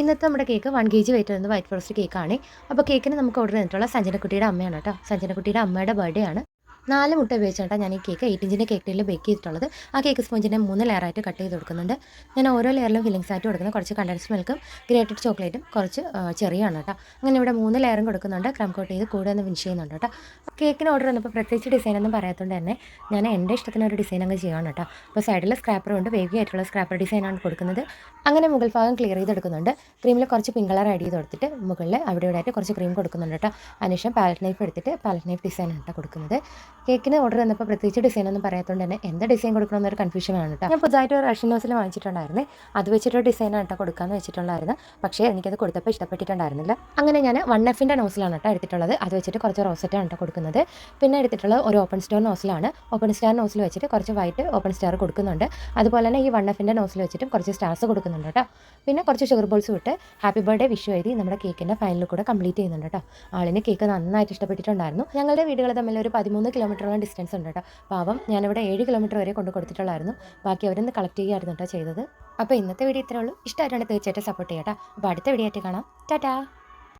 ഇന്നത്തെ നമ്മുടെ cake one K G weight വരുന്നത് വൈറ്റ് ഫോറസ്റ്റ് കേക്കാണ് അപ്പോൾ കേക്കിന് നമുക്ക് ഓർഡർ ചെയ്തിട്ടുള്ള സഞ്ജനക്കുട്ടിയുടെ അമ്മയാണ് കേട്ടോ. സഞ്ജനക്കുട്ടിയുടെ അമ്മയുടെ ബർത്ത്ഡേ ആണ്. നാല് മുട്ട ഉപയോഗിച്ചാണ് ഞാൻ ഈ കേക്ക് എയ്റ്റ് ഇഞ്ചിന്റെ കേക്ക് ടീലിൽ ബേക്ക് ചെയ്തിട്ടുള്ളത്. ആ കേക്ക് സ്പോഞ്ചിനെ മൂന്ന് ലെയറായിട്ട് കട്ട് ചെയ്ത് കൊടുക്കുന്നുണ്ട്. ഞാൻ ഓരോ ലെയറിലും ഫില്ലിങ്സ് ആയിട്ട് കൊടുക്കുന്നത് കുറച്ച് കണ്ടൻസ് മിൽക്കും ഗ്രേറ്റഡ് ചോക്ലേറ്റും കുറച്ച് ചെറിയാണ് കേട്ടോ അങ്ങനെ ഇവിടെ മൂന്ന് ലെയറും കൊടുക്കുന്നുണ്ട്. ക്രം കോട്ട് ചെയ്ത് കൂടെ ഒന്ന് ഫിനിഷ് ചെയ്യുന്നുണ്ട് കേട്ടോ കേക്കിന് ഓർഡർ വന്നപ്പോൾ പ്രത്യേകിച്ച് ഡിസൈൻ ഒന്നും പറയാത്തതുകൊണ്ട് തന്നെ ഞാൻ എന്റെ ഇഷ്ടത്തിനൊരു ഡിസൈൻ അങ്ങ് ചെയ്യണം കേട്ടോ അപ്പോൾ സൈഡിൽ സ്ക്രാപ്പർ കൊണ്ട് വേവി ആയിട്ടുള്ള സ്ക്രാപ്പർ ഡിസൈനാണ് കൊടുക്കുന്നത്. അങ്ങനെ മുകൾ ഭാഗം ക്ലിയർ ചെയ്ത് ചെയ്തെടുക്കുന്നുണ്ട് ക്രീമിൽ കുറച്ച് പിങ്ക് കളർ ആഡ് ചെയ്ത് കൊടുത്തിട്ട് മുകളിൽ അവിടെ ഇവിടെ ആയിട്ട് കുറച്ച് ക്രീം കൊടുക്കുന്നുണ്ട് കേട്ടോ അതിനുശേഷം പാലറ്റ് നൈഫ് എടുത്തിട്ട് പാലറ്റ് നൈഫ് ഡിസൈൻ ആണ് കേട്ടോ കൊടുക്കുന്നത്. കേക്കിന് ഓർഡർ വന്നപ്പോൾ പ്രത്യേകിച്ച് ഡിസൈൻ ഒന്നും പറയാത്തതുകൊണ്ട് തന്നെ എന്താ ഡിസൈൻ കൊടുക്കണമെന്നൊരു കൺഫ്യൂഷൻ ആണ് കേട്ടോ ഞാൻ പുതുതായിട്ട് ഒരു റഷ്യൻ ഹൗസിൽ വാങ്ങിച്ചിട്ടുണ്ടായിരുന്നു. അത് വെച്ചിട്ടൊരു ഡിസൈനാണ് കേട്ടോ കൊടുക്കാമെന്ന് വെച്ചിട്ടുണ്ടായിരുന്നു. പക്ഷേ എനിക്കത് കൊടുത്തപ്പോൾ ഇഷ്ടപ്പെട്ടിട്ടുണ്ടായിരുന്നില്ല. അങ്ങനെ ഞാൻ വൺ എഫിന്റെ നോസിലാണ് കേട്ടോ എടുത്തിട്ടുള്ളത്. അത് വെച്ചിട്ട് കുറച്ച് റോസറ്റാണ് കേട്ടോ കൊടുക്കുന്നത്. പിന്നെ എടുത്തിട്ടുള്ളത് ഒരു ഓപ്പൺ സ്റ്റോർ നോസിലാണ് ഓപ്പൺ സ്റ്റാർ നോസിൽ വെച്ചിട്ട് കുറച്ച് വൈറ്റ് ഓപ്പൺ സ്റ്റാർ കൊടുക്കുന്നുണ്ട്. അതുപോലെ തന്നെ ഈ വൺ എഫിന്റെ നോസിൽ വെച്ചിട്ടും കുറച്ച് സ്റ്റാർസ് കൊടുക്കുന്നുണ്ട് കേട്ടോ പിന്നെ കുറച്ച് ഷുഗർ ബോൾസ് വിട്ട് ഹാപ്പി ബർത്ത്ഡേ വിഷു എഴുതി നമ്മുടെ കേക്കിന്റെ ഫൈനലിൽ കൂടെ കംപ്ലീറ്റ് ചെയ്യുന്നുണ്ട് കേട്ടോ ആളിന് കേക്ക് നന്നായിട്ട് ഇഷ്ടപ്പെട്ടിട്ടുണ്ടായിരുന്നു. ഞങ്ങളുടെ വീടുകൾ തമ്മിൽ ഒരു പതിമൂന്ന് കിലോമീറ്ററോളം ഡിസ്റ്റൻസ് ഉണ്ട് കേട്ടോ. പാവം ഞാനിവിടെ ഏഴ് കിലോമീറ്റർ വരെ കൊണ്ട് കൊടുത്തിട്ടുള്ളായിരുന്നു. ബാക്കി അവരൊന്ന് കളക്ട് ചെയ്യുകയായിരുന്നു കേട്ടോ ചെയ്തത്. അപ്പോൾ ഇന്നത്തെ വീഡിയോ ഇത്രേ ഉള്ളൂ. ഇഷ്ടമായിട്ടാണ് തീർച്ചയായിട്ടും സപ്പോർട്ട് ചെയ്യാം കേട്ടോ. അപ്പോൾ അടുത്ത വീഡിയോ ആയിട്ട് കാണാം. ടാറ്റാ!